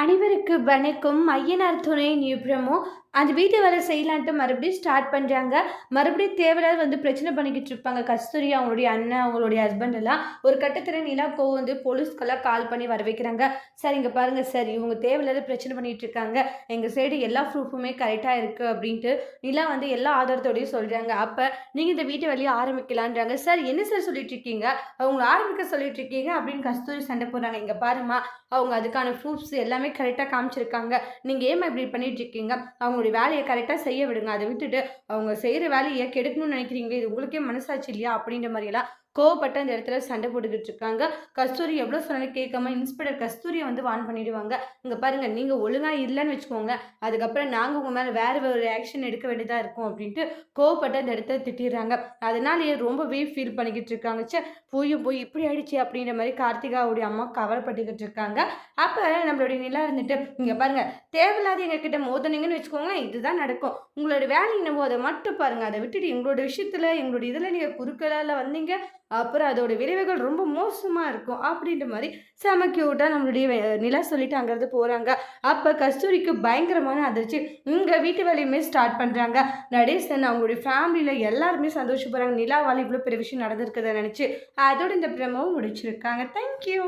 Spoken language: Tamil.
அனைவருக்கு வணக்கம். ஐயனார் துணை நிபுணமோ அந்த வீட்டு வேலை செய்யலான்ட்டு மறுபடியும் ஸ்டார்ட் பண்ணுறாங்க மறுபடியும் தேவையில்லாத வந்து பிரச்சனை பண்ணிக்கிட்டு இருப்பாங்க. கஸ்தூரி அவங்களுடைய அண்ணன் அவங்களுடைய ஹஸ்பண்ட் எல்லாம். ஒரு கட்டத்தில் நிலா கோவம் வந்து போலீஸ்க்கெல்லாம் கால் பண்ணி வர வைக்கிறாங்க. சார் இங்கே பாருங்கள் சார். இவங்க தேவையில்லாத பிரச்சனை பண்ணிகிட்டு இருக்காங்க. எங்கள் சைடு எல்லா ப்ரூஃபுமே கரெக்டாக இருக்குது அப்படின்ட்டு நிலா வந்து எல்லா ஆதாரத்தோடையும் சொல்கிறாங்க அப்போ நீங்கள் இந்த வீட்டு வேலையை ஆரம்பிக்கலான்றாங்க. சார் என்ன சார் சொல்லிட்டு இருக்கீங்க? அவங்க ஆரம்பிக்க சொல்லிட்டு இருக்கீங்க அப்படின்னு கஸ்தூரி சண்டை போடுறாங்க. இங்கே பாருமா அவங்க அதுக்கான ப்ரூஃப்ஸ் எல்லாமே கரெக்டாக காமிச்சிருக்காங்க. நீங்கள் ஏமா இப்படி பண்ணிட்டு இருக்கீங்க? அவங்களுடைய வேலையை கரெக்டாக செய்ய விடுங்க. அதை விட்டுட்டு அவங்க செய்கிற வேலையை கெடுக்கணும்னு நினைக்கிறீங்களே இது உங்களுக்கே மனசாட்சி இல்லையா? அப்படின்ற மாதிரியெல்லாம் கோவப்பட்டு அந்த இடத்துல சண்டை போட்டுக்கிட்டு இருக்காங்க. கஸ்தூரி எவ்வளோ சொன்னாலும் கேட்காம இன்ஸ்பெக்டர் கஸ்தூரியை வந்து வான் பண்ணிடுவாங்க. இங்கே பாருங்கள் நீங்கள் ஒழுங்காக இல்லைன்னு வச்சுக்கோங்க. அதுக்கப்புறம் நாங்கள் உங்கள் மேலே வேறு ஒரு ஆக்ஷன் எடுக்க வேண்டியதாக இருக்கும் அப்படின்ட்டு கோவப்பட்டு அந்த இடத்துல திட்டிடுறாங்க. அதனாலேயே ரொம்பவே ஃபீல் பண்ணிக்கிட்டு இருக்காங்க. சே போய் போய் இப்படி ஆயிடுச்சு அப்படின்ற மாதிரி கார்த்திகாவுடைய அம்மா கவலைப்பட்டுக்கிட்டு இருக்காங்க. அப்போ நம்மளுடைய நிலா இருந்துட்டு இங்கே பாருங்கள் தேவையில்லாத எங்ககிட்ட மோதனிங்கன்னு வச்சுக்கோங்களேன் இதுதான் நடக்கும். உங்களோட வேலை என்னவோ அதை மட்டும் பாருங்கள் அதை விட்டுட்டு எங்களோட விஷயத்தில் எங்களோட இதில் நீங்கள் குறுக்கலால் வந்தீங்க. அப்புறம் அதோட விளைவுகள் ரொம்ப மோசமாக இருக்கும் அப்படின்ற மாதிரி செம க்யூட்டாக நம்மளுடைய நிலா சொல்லிட்டு அங்கேருந்து போகிறாங்க அப்போ கஸ்தூரிக்கு பயங்கரமான அதிர்ச்சி. இங்கே வீட்டு வேலையுமே ஸ்டார்ட் பண்ணுறாங்க நடேசன் அவங்களுடைய ஃபேமிலியில் எல்லாருமே சந்தோஷப்படுறாங்க. நிலாவால் இவ்வளோ பெரிய விஷயம் நடந்திருக்குதை நினச்சி. அதோட இந்த பிரமவும் முடிச்சிருக்காங்க. தேங்க்யூ